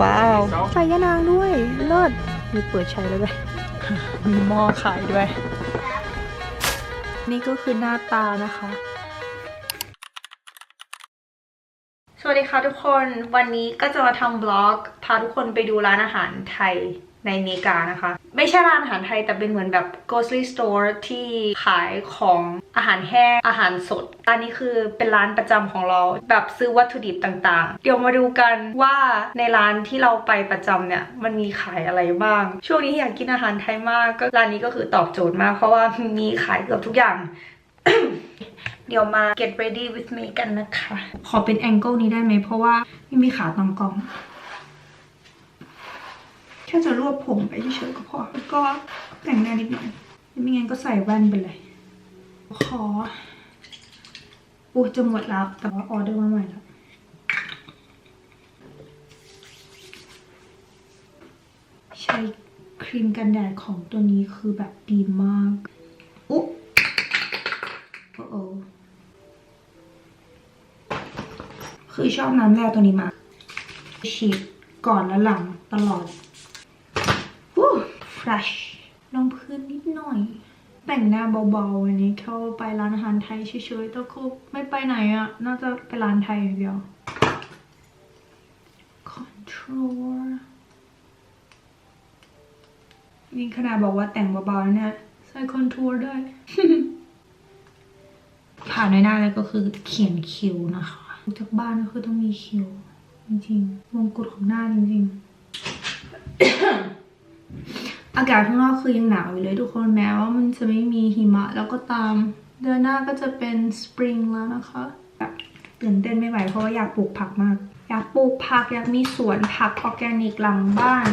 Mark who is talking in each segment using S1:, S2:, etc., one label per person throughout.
S1: ว้าวใส่ยานางด้วย เลิศมีเปิดใช้แล้วด้วยมีหม้อขายด้วย นี่ก็คือหน้าตานะคะ สวัสดีค่ะทุกคน วันนี้ก็จะมาทำบล็อก พาทุกคนไปดูร้านอาหารไทย ในอเมริกานะคะ ไม่ใช่ร้านอาหารไทยแต่เป็นเหมือนแบบ grocery store ที่ขายของอาหารแห้ง อาหารสดร้านนี้คือเป็นร้านประจำของเราแบบซื้อวัตถุดิบต่างๆ เดี๋ยวมาดูกันว่าในร้านที่เราไปประจำเนี่ย มันมีขายอะไรบ้าง ช่วงนี้อยากกินอาหารไทยมากก็ร้านนี้ก็คือตอบโจทย์มาก เพราะว่ามีขายเกือบทุกอย่าง เดี๋ยวมา get ready with me กันนะคะ ขอเป็นแองเกิลนี้ได้ไหมเพราะว่าไม่มีขาตองกล้อง แค่จะรวบผมไปเฉยๆก็พอแล้วก็แต่งหน้านิดหน่อยไม่งั้นก็ใส่แว่นไปเลย ขอโอ้จะหมดแล้วแต่ว่าออเดอร์มาใหม่แล้วใช้ครีมกันแดดของตัวนี้คือแบบดีมากอุ๊โอ้โอคือชอบน้ำแร่ตัวนี้มากฉีดก่อนและหลังตลอด fresh ลองพื้นนิดหน่อย แต่งหน้าเบาๆ วันนี้เข้าไปร้านอาหารไทยเฉยๆแต่คือไม่ไปไหนอะ่ะ น่าจะไปร้านไทยอย่างเดียว contour นี่ขนาดบอกว่าแต่งเบาๆแล้วเนี่ยใส่คอนทัวร์ด้วย ผ่านในหน้าเลยก็คือเขียนคิ้วนะคะทุกจากบ้านก็คือต้องมีคิ้วจริงๆวงกุดของหน้าจริงๆ อากาศข้างนอกคือยังหนาวอยู่เลยทุกคนแม้ว่ามันจะไม่มีหิมะแล้วก็ตาม เดือนหน้าก็จะเป็นสปริงแล้วนะคะแบบตื่นเต้นไม่ไหวเพราะว่าอยากปลูกผักมาก อยากปลูกผักอยากมีสวนผักออร์แกนิกหลังบ้าน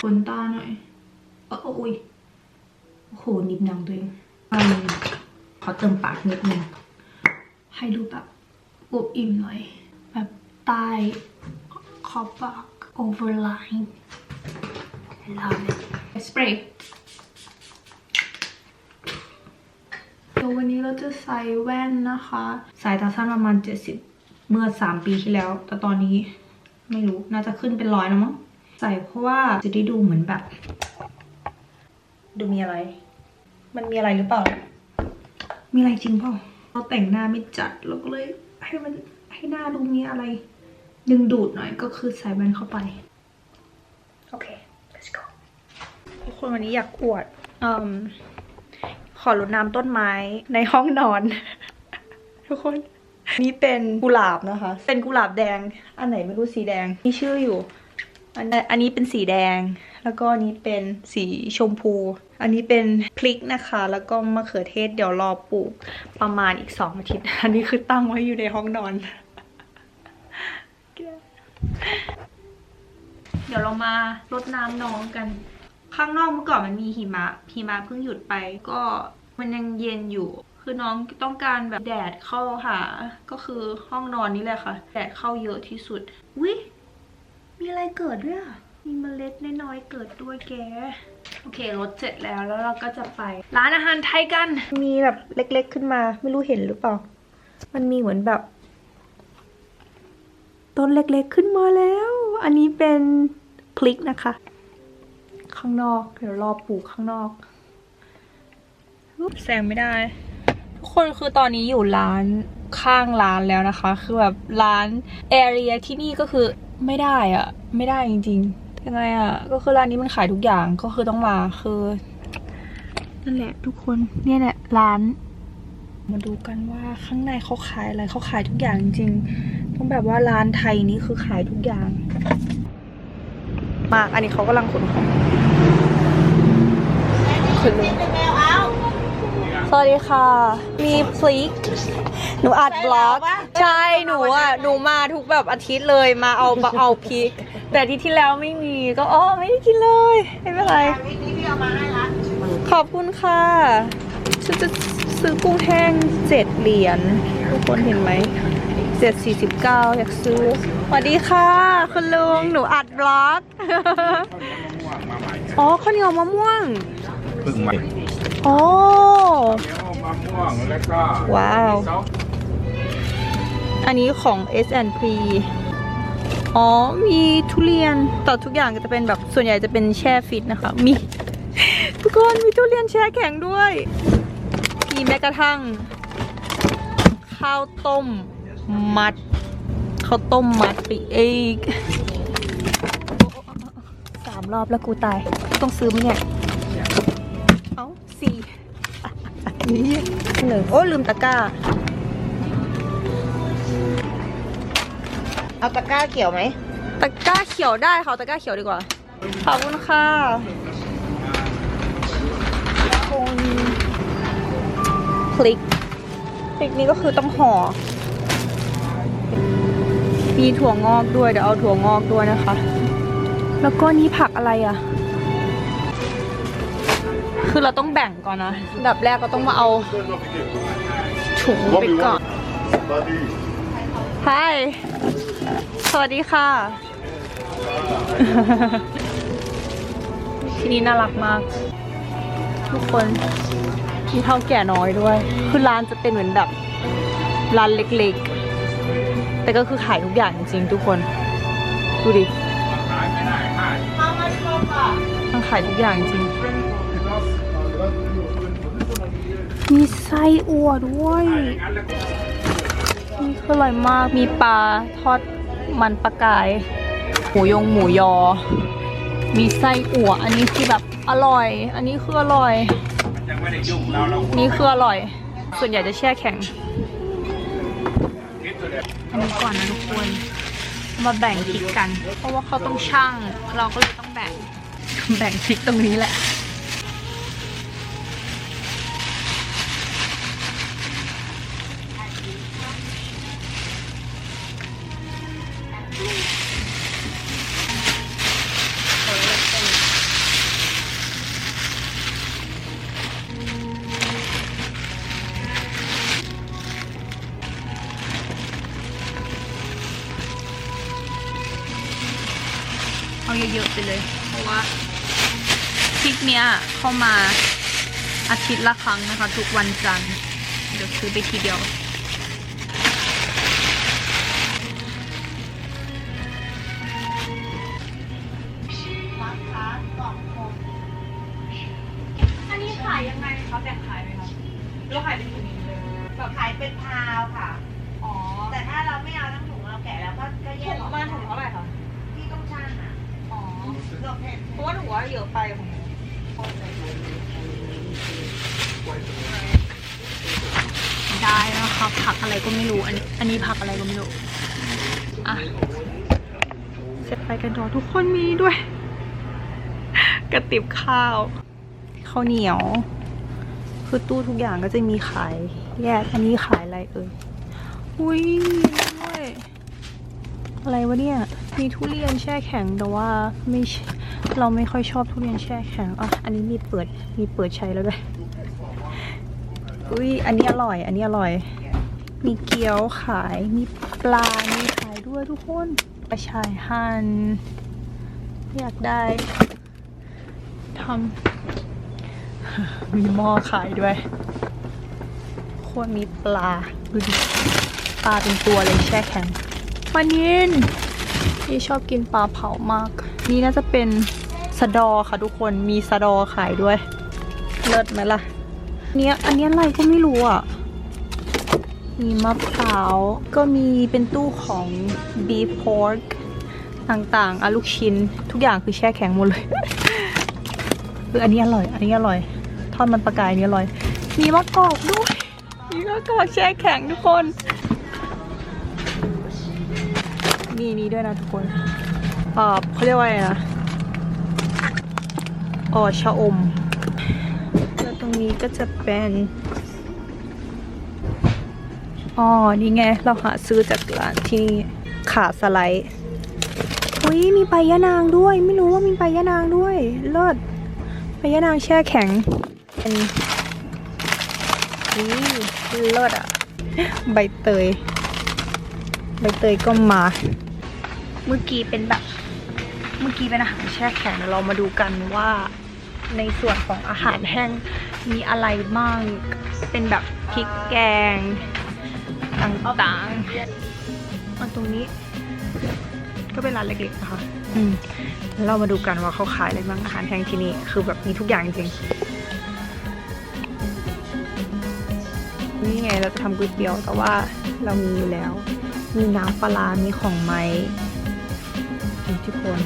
S1: ขนตาหน่อยเอออุ้ยโอ้โหนิบหนังตัวเองอขอเติมปากนิดนึงให้ดูแบบอวบอิ่มหน่อย แบบใต้ขอบปาก overline love it spray เดี๋ยววันนี้เราจะใส่แว่นนะคะ สายตาสั้นประมาณ 70 เมื่อ 3 ปีที่แล้ว แต่ตอนนี้ไม่รู้ น่าจะขึ้นเป็นร้อยแล้วมั้ง ใส่เพราะว่าจะได้ดูเหมือนแบบ ดูมีอะไร มันมีอะไรหรือเปล่า มีอะไรจริงเปล่า เราแต่งหน้าไม่จัดเราก็เลยให้มันให้หน้าดูมีอะไร ดึงดูดหน่อยก็คือใส่แว่นเข้าไป โอเค let's go ทุก คนวันนี้อยากอวดอขอรดน้ำต้นไม้ในห้องนอน ทุกคน นี่เป็นกุหลาบนะคะ เป็นกุหลาบแดง อันไหนไม่รู้สีแดงมีชื่ออยู่ อันอันนี้เป็นสีแดง แล้วก็อันนี้เป็นสีชมพู อันนี้เป็นพริกนะคะ แล้วก็มะเขือเทศเดี๋ยวรอปลูกประมาณอีกสองอาทิตย์ อันนี้คือตั้งไว้อยู่ในห้องนอน เดี๋ยวเรามารดน้ำน้องกัน ข้างนอกเมื่อก่อนมันมีหิมะหิมะเพิ่งหยุดไป ก็มันยังเย็นอยู่ คือน้องต้องการแบบแดดเข้าหา ก็คือห้องนอนนี่แหละค่ะ แดดเข้าเยอะที่สุดวิมีอะไรเกิดด้วยอะมีเมล็ดน้อยๆเกิดด้วยแกโอเครถเสร็จแล้วแล้วเราก็จะไป ร้านอาหารไทยกัน มีแบบเล็ก ๆ ขึ้นมา ไม่รู้เห็นหรือเปล่า มันมีเหมือนแบบต้นเล็กๆขึ้นมาแล้ว อันนี้เป็นพลิกนะคะ ข้างนอก เดี๋ยวรอปลูกข้างนอกแซงไม่ได้ ทุกคนคือตอนนี้อยู่ร้านข้างร้านแล้วนะคะ คือแบบร้านแอเรียที่นี่ก็คือไม่ได้อะไม่ได้จริงๆยังไงอะก็คือร้านนี้มันขายทุกอย่างก็คือต้องมาคือนั่นแหละทุกคนเนี่ยแหละร้าน มาดูกันว่าข้างในเขาขายอะไรเขาขายทุกอย่างจริงๆต้องแบบว่าร้านไทยนี่คือขายทุกอย่าง มาก อันนี้เขากำลังขนของคุณลุงสวัสดีค่ะ มีพลิก หนูอัดบล็อก ใช่ หนูอะ หนูมาทุกแบบอาทิตย์เลยมาเอาเอาพริก แต่อาที่ที่แล้วไม่มีก็อ๋อไม่ได้กินเลย ไม่เป็นไร ขอบคุณค่ะฉันจะซื้อกุ้งแห้งเจ็ดเหรียญทุกคนเห็นไหม เจ็ดสี่สิบเก้าอยากซื้อสวัสดีค่ะ คุณลุง หนูอัดบล็อกอ๋อข้าวเหนียวมะม่วง
S2: เพิ่งมา
S1: อ๋อ
S2: เดี๋ยวมะม่วงแล้วก็
S1: ว้าว อันนี้ของ S&P ออ๋อ มีทุเรียนแต่ทุกอย่างก็จะเป็นแบบส่วนใหญ่จะเป็นแช่ฟิตนะคะ มี ทุกคนมีทุเรียนแช่แข็งด้วย มีแม้กระทั่ง ข้าวต้ม มัดข้าวต้มมัดไปเองสามรอบแล้วกูตาย ต้องซื้อไหมเนี่ย เอ้าสี่นี่หนึ่งโอ้ลืมตะกร้า
S3: เอาตะกร้าเกี่ยวไหม
S1: ตะกร้าเขียวได้ค่ะเอาตะกร้าเขียวดีกว่า ขอบคุณค่ะคุณพลิกพลิกนี้ก็คือต้องห่อ มีถั่วงอกด้วยเดี๋ยวเอาถั่วงอกด้วยนะคะ แล้วก็นี้ผักอะไรอะ คือเราต้องแบ่งก่อนนะอันดับแรกเราต้องมาเอาถุงไปก่อนใช่สวัสดีค่ะ ที่นี่น่ารักมาก ทุกคน มีเท่าแก่น้อยด้วย คือร้านจะเป็นเหมือนแบบร้านเล็กๆ แต่ก็คือขายทุกอย่างจริงๆทุกคน ดูดิต้องขายทุกอย่างจริง มีไส้อั่วด้วยนี่คืออร่อยมาก มีปลาทอดมันปลากาย หมูยงหมูยอ มีไส้อั่ว อันนี้คือแบบอร่อย อันนี้คืออร่อย
S2: ยังไม่ได้ยุ่งเราเรา
S1: นี่คืออร่อย ส่วนใหญ่จะแช่แข็ง อันนี้ก่อนนะทุกคน มาแบ่งพริกกัน เพราะว่าเขาต้องช่าง เราก็เลยต้องแบ่ง แบ่งพริกตรงนี้แหละ เอาเยอะๆไปเลย เพราะว่าพริกเนี้ยเข้ามาอาทิตย์ละครั้งนะคะ ทุกวันจันทร์เดี๋ยวซื้อไปทีเดียวอันนี้ขายยังไงคะแบ่งขายไหมคะหรือขายเป็นถุงนี้เลย
S3: แบบขายเป็นพาวค่ะ เราแค่เพ
S1: ราะว่าหนูว่าเยอะไปของหนูได้นะคะผักอะไรก็ไม่รู้ อันนี้อันนี้ผักอะไรก็ไม่รู้ อะ เสร็จไปกันต่อทุกคนมีด้วย กระติบข้าวข้าวเหนียว คือตู้ทุกอย่างก็จะมีขาย แยกอันนี้ขายอะไรเอ่ยอุ้ยด้วยอะไรวะเนี่ย มีทุเรียนแช่แข็งแต่ว่าไม่ เราไม่ค่อยชอบทุเรียนแช่แข็งอะอันนี้มีเปิดมีเปิดใช้แล้วด้วยอุ้ยอันนี้อร่อย อันนี้อร่อย มีเกี๊ยวขายมีปลา มีขายด้วยทุกคนกระชายหั่นอยากได้ทำมีหม้อขายด้วยควรมีปลาดูดิปลาเป็นตัวเลยแช่แข็งมันยินนี่ชอบกินปลาเผามาก นี่น่าจะเป็น สะดอค่ะทุกคนมีสะดอขายด้วย เลิศไหมล่ะ เนี้ยอันเนี้ยอะไรก็ไม่รู้อะ มีมะพร้าว ก็มีเป็นตู้ของ beef pork ต่างๆอะลูกชิ้น ทุกอย่างคือแช่แข็งหมดเลยคืออันนี้อร่อย อันนี้อร่อย ทอดมันปลากายอันนี้อร่อย มีมะกอกด้วย มีมะกอกแช่แข็งทุกคน มีนี้ด้วยนะทุกคน เออเขาเรียกว่าอะไรนะ อ๋อชะอม แล้วตรงนี้ก็จะเป็นอ๋อนี่ไง เราหาซื้อจากร้านที่นี่ขาสไลด์อุ้ยมีใบยะนางด้วย ไม่รู้ว่ามีใบยะนางด้วย เลิศใบยะนางแช่แข็งเป็นนี่เลิศอะใบเตย ใบเตยก็มา เมื่อกี้เป็นแบบ เมื่อกี้เป็นอาหารแช่แข็งเดี๋ยวเรามาดูกันว่า ในส่วนของอาหารแห้งมีอะไรบ้างเป็นแบบพริกแกงต่างๆมาตรงนี้ ก็เป็นร้านเล็กๆนะคะอืมแล้วเรามาดูกันว่าเขาขายอะไรบ้างอาหารแห้งที่นี่คือแบบมีทุกอย่างจริงๆนี่ไงเราจะทำก๋วยเตี๋ยวแต่ว่าเรามีอยู่แล้ว มีน้ำปลาร้ามีของไม้นี่ทุกคน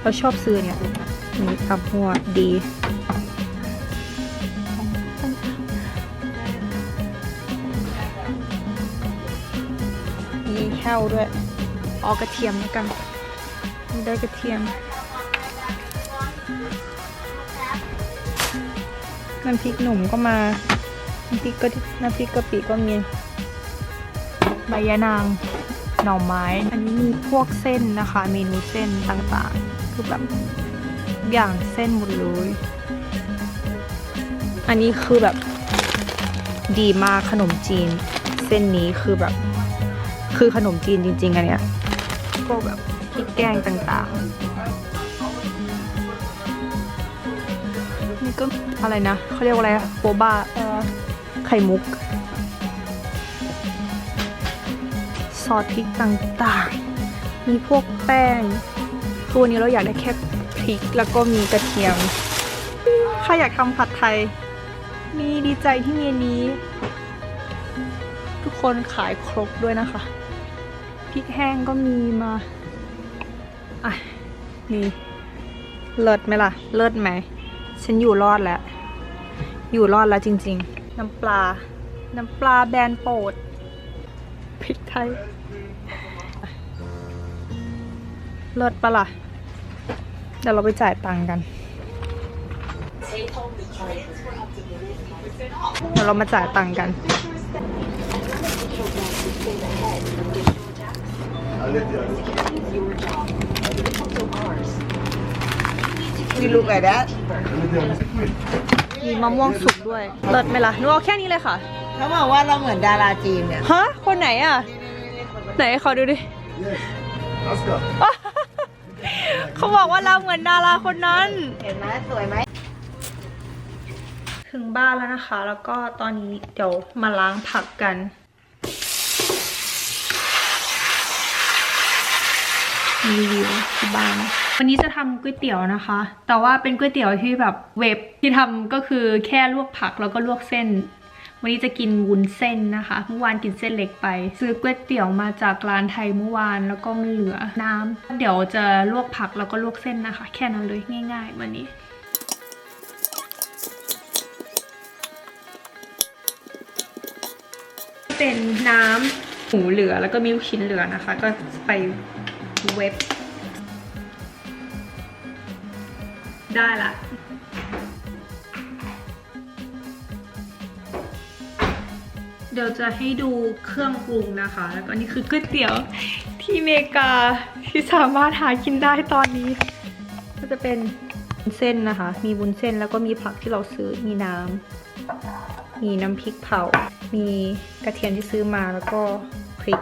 S1: เราชอบซื้อเนี่ย มีตับหัวดีมีแห้วด้วยออกระเทียมด้วกันมีได้กระเทียมน้ำพริกหนุ่มก็มาน้ำพริกก็น้ำพริกกะปิก็มีใบยะนางหน่อไม้ อันนี้มีพวกเส้นนะคะ เมนูเส้นต่างๆ คือแบบ อย่างเส้นหมดเลย อันนี้คือแบบดีมากขนมจีน เส้นนี้คือแบบ คือขนมจีนจริง ๆอันเนี้ยพวกแบบพริกแกงต่างๆ นี่ก็อะไรนะเขาเรียกว่าอะไรโบบ้าไข่มุก ซอสพริกต่างๆ มีพวกแป้งคือวันนี้เราอยากได้แค่ พริกแล้วก็มีกระเทียมใครอยากทำผัดไทย มีดีใจที่เมนนี้ ทุกคนขายครบด้วยนะคะ พริกแห้งก็มีมา อะ นี่เลิศไหมล่ะ เลิศไหม ฉันอยู่รอดแล้ว อยู่รอดแล้วจริง ๆ น้ำปลา น้ำปลาแบรนด์โปรด พริกไทย เลิศปะล่ะ เดี๋ยวเราไปจ่ายตังค์กัน เดี๋ยวเรามาจ่ายตังค์กัน
S3: มีลูกอะไรนะ
S1: มีมะม่วงสุกด้วย เลิศไหมล่ะหนูเอาแค่นี้เลยค่ะ
S3: เขาบอกว่าเราเหมือนดาราจีนเนี่ย
S1: ฮะ คนไหนอะ ไหนขอดูดิ เขาบอกว่าเราเหมือนดาราคนนั้น
S3: เห็นไหมสวยไหม
S1: ถึงบ้านแล้วนะคะ แล้วก็ตอนนี้เดี๋ยวมาล้างผักกัน รีวิวที่บ้านวันนี้จะทำก๋วยเตี๋ยวนะคะ แต่ว่าเป็นก๋วยเตี๋ยวที่แบบเวฟที่ทำก็คือแค่ลวกผักแล้วก็ลวกเส้น วันนี้จะกินวุ้นเส้นนะคะ เมื่อวานกินเส้นเล็กไป ซื้อก๋วยเตี๋ยวมาจากร้านไทยเมื่อวานแล้วก็มันเหลือน้ำเดี๋ยวจะลวกผักแล้วก็ลวกเส้นนะคะ แค่นั้นเลยง่าย ๆ วันนี้เป็นน้ำหมูเหลือแล้วก็มีลูกชิ้นเหลือนะคะ ก็ไปเว็บ ได้ละ เดี๋ยวจะให้ดูเครื่องปรุงนะคะ แล้วก็นี่คือก๋วยเตี๋ยวที่เมกาที่สามารถหากินได้ตอนนี้ ก็จะเป็นเส้นนะคะ มีวุ้นเส้นแล้วก็มีผักที่เราซื้อมีน้ำมีน้ำพริกเผา มีกระเทียมที่ซื้อมาแล้วก็พริก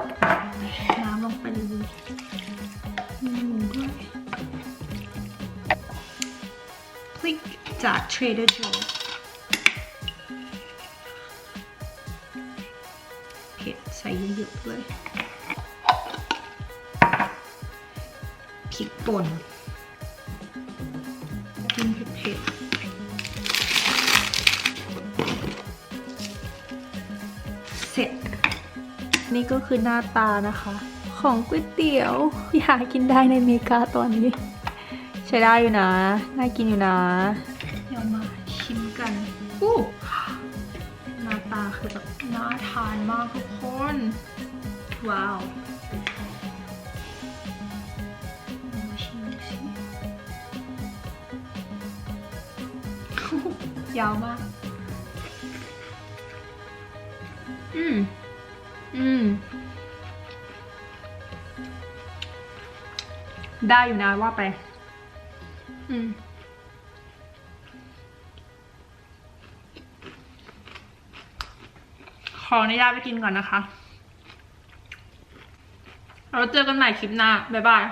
S1: น้ำลงไปเลยพริกจาก Trader Joe ยอะด้วยพริกป่นกินเผ็ดๆเสร็จ นี่ก็คือหน้าตานะคะ ของก๋วยเตี๋ยวที่หากินได้ในอเมริกาตอนนี้ ใช้ได้อยู่นะ น่ากินอยู่นะ ทานมากทุกคน ว้าวยาวมาก อืม อืม ได้อยู่นะว่าไป อืม ออนุญาตไปกินก่อนนะคะเราเจอกันใหม่คลิปหน้า บ๊ายบาย